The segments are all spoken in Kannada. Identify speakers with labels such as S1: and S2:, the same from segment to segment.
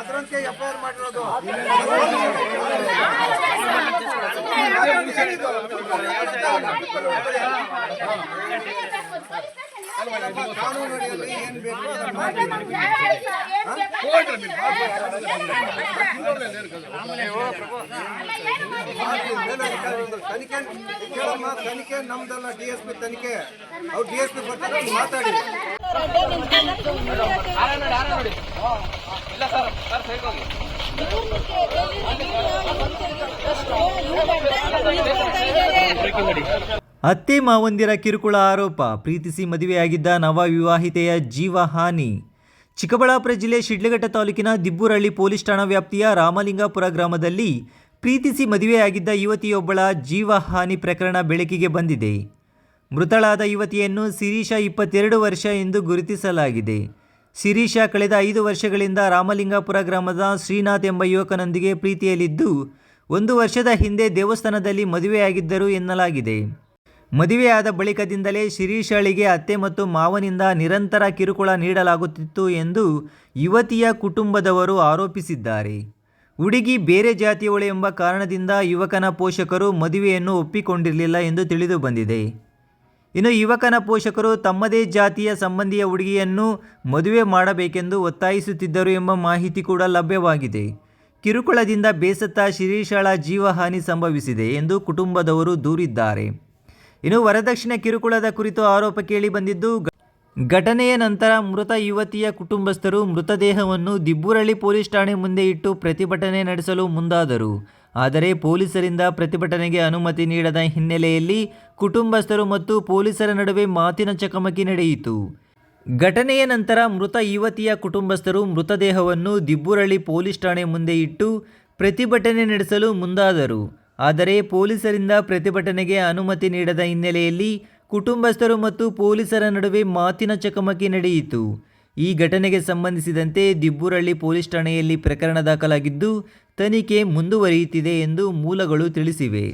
S1: ಅದರಂತೆ ಎಫ್ ಐ ಮಾಡಿರೋದು. ಕಾನೂನು ಅಡಿಯಲ್ಲಿ ಏನ್ ಬೇಕು ಅದನ್ನ ಮಾಡಿ. ತನಿಖೆ ಕೇಳಮ್ಮ ತನಿಖೆ, ನಮ್ದಲ್ಲ ಡಿ ಎಸ್ ಪಿ ತನಿಖೆ. ಅವ್ರು ಡಿ ಎಸ್ ಪಿ ಬರ್ತಾರೆ ಮಾತಾಡಿ.
S2: ಅತ್ತೆ ಮಾವಂದಿರ ಕಿರುಕುಳ ಆರೋಪ. ಪ್ರೀತಿಸಿ ಮದುವೆಯಾಗಿದ್ದ ನವ ವಿವಾಹಿತೆಯ ಜೀವಹಾನಿ ಚಿಕ್ಕಬಳ್ಳಾಪುರ ಜಿಲ್ಲೆ ಶಿಡ್ಲಘಟ್ಟ ತಾಲೂಕಿನ ದಿಬ್ಬೂರಹಳ್ಳಿ ಪೊಲೀಸ್ ಠಾಣಾ ವ್ಯಾಪ್ತಿಯ ರಾಮಲಿಂಗಾಪುರ ಗ್ರಾಮದಲ್ಲಿ ಪ್ರೀತಿಸಿ ಮದುವೆಯಾಗಿದ್ದ ಯುವತಿಯೊಬ್ಬಳ ಜೀವಹಾನಿ ಪ್ರಕರಣ ಬೆಳಕಿಗೆ ಬಂದಿದೆ. ಮೃತಳಾದ ಯುವತಿಯನ್ನು ಶಿರೀಷ ಇಪ್ಪತ್ತೆರಡು ವರ್ಷ ಎಂದು ಗುರುತಿಸಲಾಗಿದೆ. ಶಿರೀಷ ಕಳೆದ ಐದು ವರ್ಷಗಳಿಂದ ರಾಮಲಿಂಗಾಪುರ ಗ್ರಾಮದ ಶ್ರೀನಾಥ್ ಎಂಬ ಯುವಕನೊಂದಿಗೆ ಪ್ರೀತಿಯಲ್ಲಿದ್ದು, ಒಂದು ವರ್ಷದ ಹಿಂದೆ ದೇವಸ್ಥಾನದಲ್ಲಿ ಮದುವೆಯಾಗಿದ್ದರು ಎನ್ನಲಾಗಿದೆ. ಮದುವೆಯಾದ ಬಳಿಕದಿಂದಲೇ ಶಿರೀಷಳಿಗೆ ಅತ್ತೆ ಮತ್ತು ಮಾವನಿಂದ ನಿರಂತರ ಕಿರುಕುಳ ನೀಡಲಾಗುತ್ತಿತ್ತು ಎಂದು ಯುವತಿಯ ಕುಟುಂಬದವರು ಆರೋಪಿಸಿದ್ದಾರೆ. ಹುಡುಗಿ ಬೇರೆ ಜಾತಿಯವಳು ಎಂಬ ಕಾರಣದಿಂದ ಯುವಕನ ಪೋಷಕರು ಮದುವೆಯನ್ನು ಒಪ್ಪಿಕೊಂಡಿರಲಿಲ್ಲ ಎಂದು ತಿಳಿದು ಬಂದಿದೆ. ಇನ್ನು ಯುವಕನ ಪೋಷಕರು ತಮ್ಮದೇ ಜಾತಿಯ ಸಂಬಂಧಿಯ ಹುಡುಗಿಯನ್ನು ಮದುವೆ ಮಾಡಬೇಕೆಂದು ಒತ್ತಾಯಿಸುತ್ತಿದ್ದರು ಎಂಬ ಮಾಹಿತಿ ಕೂಡ ಲಭ್ಯವಾಗಿದೆ. ಕಿರುಕುಳದಿಂದ ಬೇಸತ್ತ ಶಿರೀಷಳ ಜೀವಹಾನಿ ಸಂಭವಿಸಿದೆ ಎಂದು ಕುಟುಂಬದವರು ದೂರಿದ್ದಾರೆ. ಇನ್ನು ವರದಕ್ಷಿಣೆ ಕಿರುಕುಳದ ಕುರಿತು ಆರೋಪ ಕೇಳಿ ಬಂದಿದ್ದು, ಘಟನೆಯ ನಂತರ ಮೃತ ಯುವತಿಯ ಕುಟುಂಬಸ್ಥರು ಮೃತದೇಹವನ್ನು ದಿಬ್ಬುರಳ್ಳಿ ಪೊಲೀಸ್ ಠಾಣೆ ಮುಂದೆ ಇಟ್ಟು ಪ್ರತಿಭಟನೆ ನಡೆಸಲು ಮುಂದಾದರು. ಆದರೆ ಪೊಲೀಸರಿಂದ ಪ್ರತಿಭಟನೆಗೆ ಅನುಮತಿ ನೀಡದ ಹಿನ್ನೆಲೆಯಲ್ಲಿ ಕುಟುಂಬಸ್ಥರು ಮತ್ತು ಪೊಲೀಸರ ನಡುವೆ ಮಾತಿನ ಚಕಮಕಿ ನಡೆಯಿತು. ಘಟನೆಯ ನಂತರ ಮೃತ ಯುವತಿಯ ಕುಟುಂಬಸ್ಥರು ಮೃತದೇಹವನ್ನು ದಿಬ್ಬುರಳ್ಳಿ ಪೊಲೀಸ್ ಠಾಣೆ ಮುಂದೆ ಇಟ್ಟು ಪ್ರತಿಭಟನೆ ನಡೆಸಲು ಮುಂದಾದರು. ಆದರೆ ಪೊಲೀಸರಿಂದ ಪ್ರತಿಭಟನೆಗೆ ಅನುಮತಿ ನೀಡದ ಹಿನ್ನೆಲೆಯಲ್ಲಿ ಕುಟುಂಬಸ್ಥರು ಮತ್ತು ಪೊಲೀಸರ ನಡುವೆ ಮಾತಿನ ಚಕಮಕಿ ನಡೆಯಿತು. ಈ ಘಟನೆಗೆ ಸಂಬಂಧಿಸಿದಂತೆ ದಿಬ್ಬುರಳ್ಳಿ ಪೊಲೀಸ್ ಠಾಣೆಯಲ್ಲಿ ಪ್ರಕರಣ ದಾಖಲಾಗಿದ್ದು, ತನಿಖೆ ಮುಂದುವರಿಯುತ್ತಿದೆ ಎಂದು ಮೂಲಗಳು ತಿಳಿಸಿವೆ.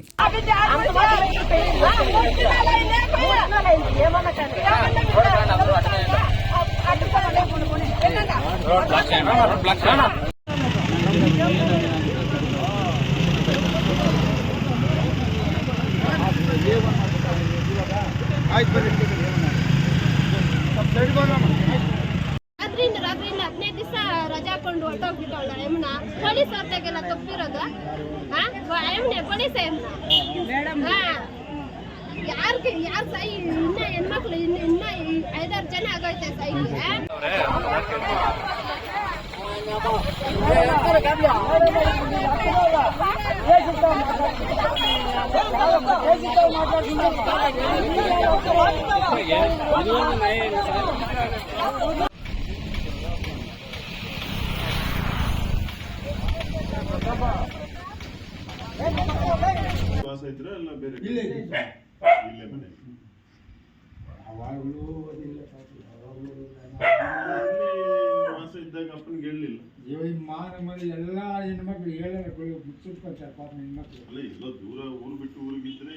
S3: ರಾತ್ರಿಯಿಂದ ರಾತ್ರಿಯಿಂದ ಹದಿನೈದು ದಿವಸ ರಜಾ ಹಾಕೊಂಡು ಹೊರಟೋಗ್ಬಿಟ್ಟವಳ ಯಮುನ ಪೊಲೀಸ್ ಅವ್ರದಾಗೆಲ್ಲ ತಪ್ಪಿರೋದು ಯಮುನೆ ಪೊಲೀಸ್ ಯಾರಿಗೆ ಯಾರು ಸೈ ಇನ್ನ ಹೆಣ್ಮಕ್ಳು ಇನ್ನ ಇನ್ನ ಈ ಐದಾರು ಜನ ಆಗೈತೆ ಸೈಗೆ
S4: ವಾಸ ಇದ್ರ ಬೇರೆ
S5: ಇಲ್ಲೇ.
S4: ಇಲ್ಲೇ ಮನೆ
S5: ಅದಿಲ್ಲ
S4: ವಾಸ ಇದ್ದಾಗ ಅಪ್ಪನಿಗೆ ಹೇಳಲಿಲ್ಲ.
S5: ಇವಾಗ ಮಾನ ಎಲ್ಲ ಹೆಣ್ಮಕ್ಳು ಹೇಳಲ್ಲ ಪಾಪ ಹೆಣ್ಮಕ್ಳು.
S4: ಅಲ್ಲ ಎಲ್ಲೋ ದೂರ ಊರು ಬಿಟ್ಟು ಊರಿಗಿದ್ರೆ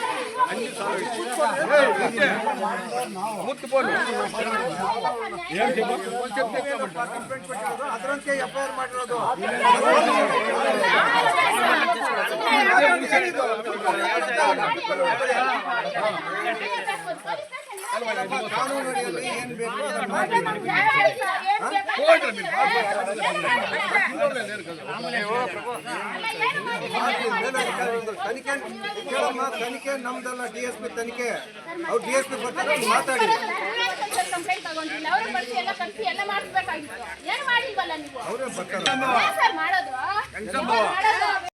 S1: ಕಂಪ್ಲೇಂಟ್ ಕೊಟ್ಟಿರೋದು ಅದರಂತೆ ಎಫ್ ಐ ಆರ್ ಮಾಡಿರೋದು ಕಾನೂನು ಅಡಿಯಲ್ಲಿ ಏನ್ ಬೇಕು. ತನಿಖೆ ಕೇಳಮ್ಮ ತನಿಖೆ ನಮ್ದಲ್ಲ ಡಿ ಎಸ್ ಪಿ ತನಿಖೆ ಅವ್ರು ಡಿ ಎಸ್ ಪಿ ಬರ್ತಾರೆ ಮಾತಾಡಿ
S3: ಕಂಪ್ಲೇಂಟ್ ತಗೊಂಡಿಲ್ಲ ಅವರು ಬರ್ಸಿ ಎಲ್ಲ ಕರ್ಸಿ ಎಲ್ಲ ಮಾಡಿಸ್ಬೇಕಾಗಿತ್ತು ಏನು ಮಾಡಿಲ್ವಲ್ಲ ನೀವು
S1: ಅವರೇ ಬರ್ತಾರೆ
S3: ಸರ್ ಮಾಡೋದು ಮಾಡೋದು